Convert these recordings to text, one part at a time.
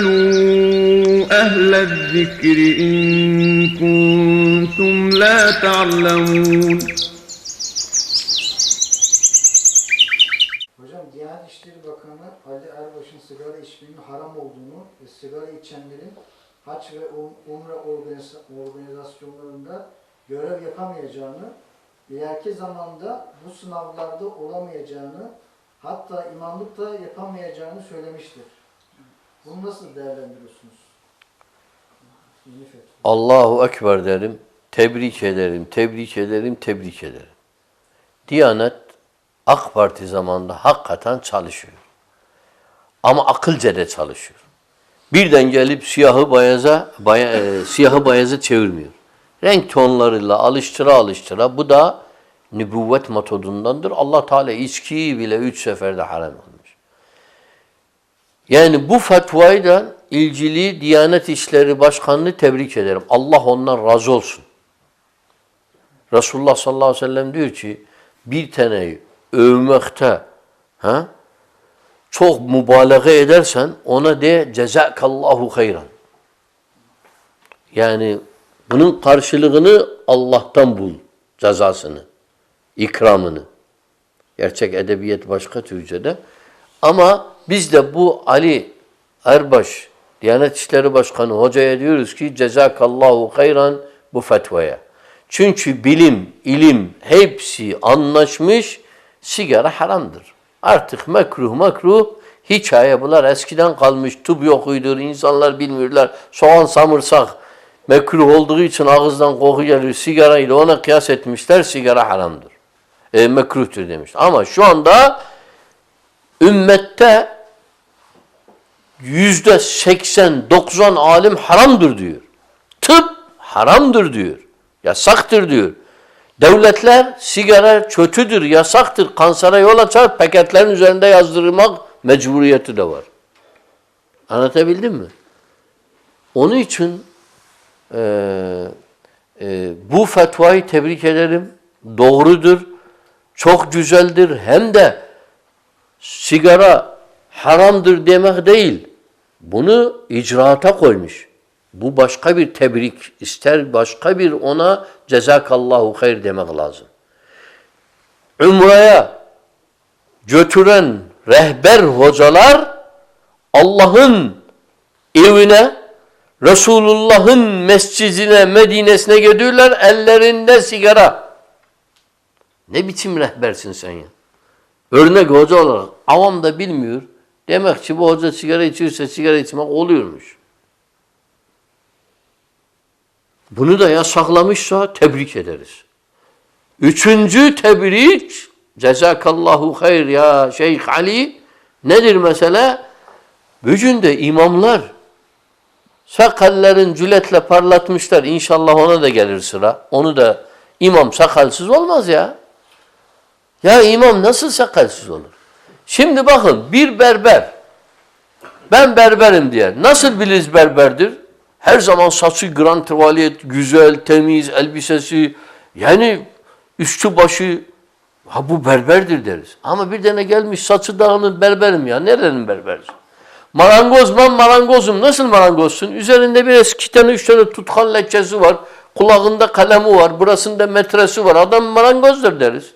فاسألوا أهل الذكر إن كنتم لا تعلمون Hocam Diyanet İşleri Bakanı Ali Erbaş'ın sigara içmenin haram olduğunu ve sigara içenlerin haç ve um- umre organiz- organizasyonlarında görev yapamayacağını ve ileriki zamanda bu sınavlarda olamayacağını hatta imamlık da yapamayacağını söylemiştir. Bunu nasıl değerlendiriyorsunuz? Allahu Ekber derim, tebrik ederim, tebrik ederim, tebrik ederim. Diyanet AK Parti zamanında hakikaten çalışıyor. Ama akılca da çalışıyor. Birden gelip siyahı beyaza, baya, e, siyahı beyaza çevirmiyor. Renk tonlarıyla alıştıra alıştıra bu da nübüvvet metodundandır. Allah Teala içkiyi bile üç seferde haram kılmış. Yani bu fetvayı da ilgili Diyanet İşleri Başkanı'nı tebrik ederim. Allah ondan razı olsun. Resulullah sallallahu aleyhi ve sellem diyor ki bir taneyi övmekte ha, çok mübalağa edersen ona de cezakallahu hayran. Yani bunun karşılığını Allah'tan bul cezasını, ikramını. Gerçek edebiyet başka Türkçe'de. Ama biz de bu Ali Erbaş, Diyanet İşleri Başkanı hocaya diyoruz ki cezakallahu hayran bu fetvaya. Çünkü bilim, ilim hepsi anlaşmış sigara haramdır. Artık mekruh mekruh hikaye bunlar eskiden kalmış tıp yokuydur insanlar bilmiyorlar. Soğan samırsak mekruh olduğu için ağızdan koku geliyor sigarayla ona kıyas etmişler sigara haramdır. E, mekruhtur demiş. Ama şu anda ümmette yüzde seksen, doksan alim haramdır diyor. Tıp haramdır diyor. Yasaktır diyor. Devletler sigara kötüdür, yasaktır, kansere yol açar, paketlerin üzerinde yazdırmak mecburiyeti de var. Anlatabildim mi? Onun için eee, e, bu fetvayı tebrik ederim. Doğrudur, çok güzeldir. Hem de sigara haramdır demek değil. Bunu icraata koymuş. Bu başka bir tebrik. ister başka bir ona cezakallahu hayır demek lazım. Umre'ye götüren rehber hocalar Allah'ın evine, Resulullah'ın mescidine, Medine'sine gidiyorlar ellerinde sigara. Ne biçim rehbersin sen ya? Örnek hoca olarak avam da bilmiyor. Demek ki bu hoca sigara içiyorsa sigara içmek oluyormuş. Bunu da yasaklamışsa tebrik ederiz. Üçüncü tebrik cezakallahu hayır ya Şeyh Ali nedir mesela? Bugün de imamlar sakalların cületle parlatmışlar. İnşallah ona da gelir sıra. Onu da imam sakalsız olmaz ya. Ya imam nasıl sakalsız olur? Şimdi bakın bir berber ben berberim diye. Nasıl biliriz berberdir? Her zaman saçı grand tuvalet, güzel, temiz, elbisesi yani üstü başı ha bu berberdir deriz. Ama bir tane gelmiş saçı dağınık berberim ya. Nerenin berberiz? Marangoz ben marangozum. Nasıl marangozsun? Üzerinde bir eski tane üç tane tutkan lekkesi var. Kulağında kalemi var. Burasında metresi var. Adam marangozdur deriz.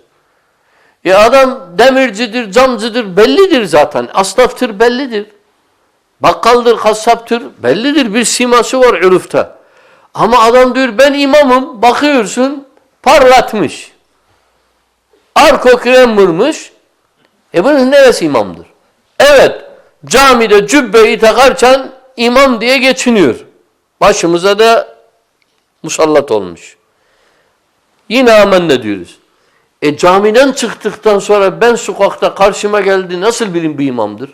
E adam demircidir, camcıdır bellidir zaten. Asnaftır bellidir. Bakkaldır, kasaptır bellidir. Bir siması var ürüfte. Ama adam diyor ben imamım. Bakıyorsun parlatmış. Arko krem vurmuş. E bunun neresi imamdır? Evet camide cübbeyi takarken imam diye geçiniyor. Başımıza da musallat olmuş. Yine amenna diyoruz. E camiden çıktıktan sonra ben sokakta karşıma geldi nasıl birim bir imamdır?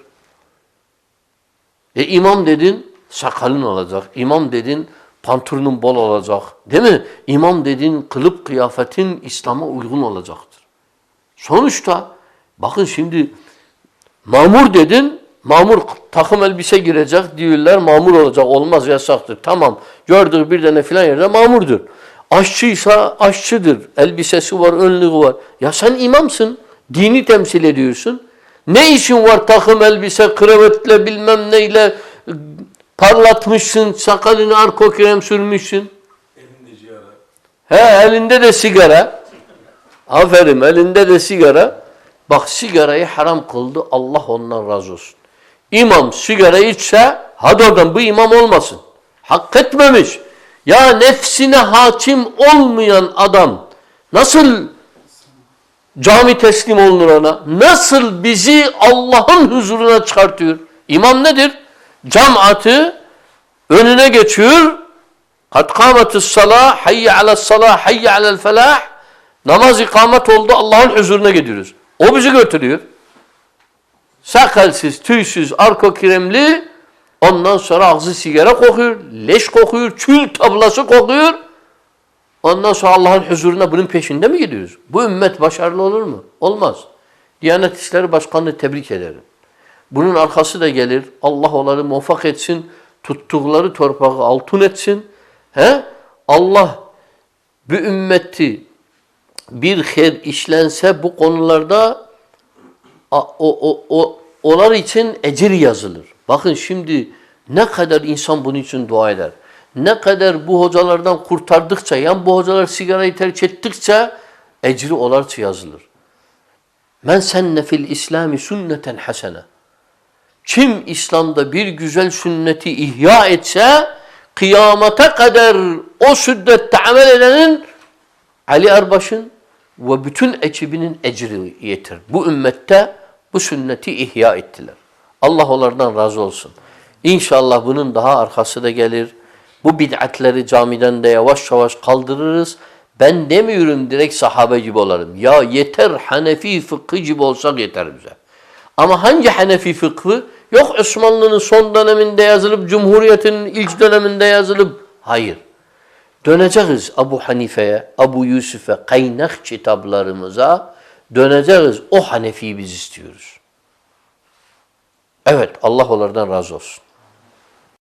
E imam dedin sakalın olacak. İmam dedin pantolonun bol olacak. Değil mi? İmam dedin kılıp kıyafetin İslam'a uygun olacaktır. Sonuçta bakın şimdi mamur dedin mamur takım elbise girecek diyorlar mamur olacak olmaz yasaktır. Tamam gördük bir tane filan yerde mamurdur. Aşçıysa aşçıdır. Elbisesi var, önlüğü var. Ya sen imamsın. Dini temsil ediyorsun. Ne işin var takım elbise, kravatla bilmem neyle parlatmışsın, sakalını arko krem sürmüşsün. He elinde de sigara. Aferin elinde de sigara. Bak sigarayı haram kıldı. Allah ondan razı olsun. İmam sigara içse hadi oradan bu imam olmasın. Hak etmemiş. Ya nefsine hakim olmayan adam nasıl cami teslim olunur ona? Nasıl bizi Allah'ın huzuruna çıkartıyor? İmam nedir? Cemaati önüne geçiyor. Kad kâmetis salâh, hayye alel salâh, hayye alel felah. Namaz ikamet oldu, Allah'ın huzuruna gidiyoruz. O bizi götürüyor. Sakalsız, tüysüz, arko kiremli, ondan sonra ağzı sigara kokuyor, leş kokuyor, kül tablası kokuyor. Ondan sonra Allah'ın huzuruna bunun peşinde mi gidiyoruz? Bu ümmet başarılı olur mu? Olmaz. Diyanet İşleri Başkanı'nı tebrik ederim. Bunun arkası da gelir. Allah onları muvaffak etsin. Tuttukları torpağı altın etsin. He? Allah bu ümmeti bir her işlense bu konularda o, o, o, onlar için ecir yazılır. Bakın şimdi ne kadar insan bunun için dua eder. Ne kadar bu hocalardan kurtardıkça, yani bu hocalar sigarayı terk ettikçe ecri olarça yazılır. Men senne fil İslami sünneten hasene. Kim İslam'da bir güzel sünneti ihya etse kıyamata kadar o sünnette amel edenin Ali Erbaş'ın ve bütün ekibinin ecri yetir. Bu ümmette bu sünneti ihya ettiler. Allah onlardan razı olsun. İnşallah bunun daha arkası da gelir. Bu bid'atleri camiden de yavaş yavaş kaldırırız. Ben demiyorum direkt sahabe gibi olalım. Ya yeter Hanefi fıkhı gibi olsak yeter bize. Ama hangi Hanefi fıkhı? Yok Osmanlı'nın son döneminde yazılıp, Cumhuriyet'in ilk döneminde yazılıp. Hayır. Döneceğiz Abu Hanife'ye, Abu Yusuf'e, kaynak kitaplarımıza döneceğiz. O Hanefi'yi biz istiyoruz. Evet Allah onlardan razı olsun.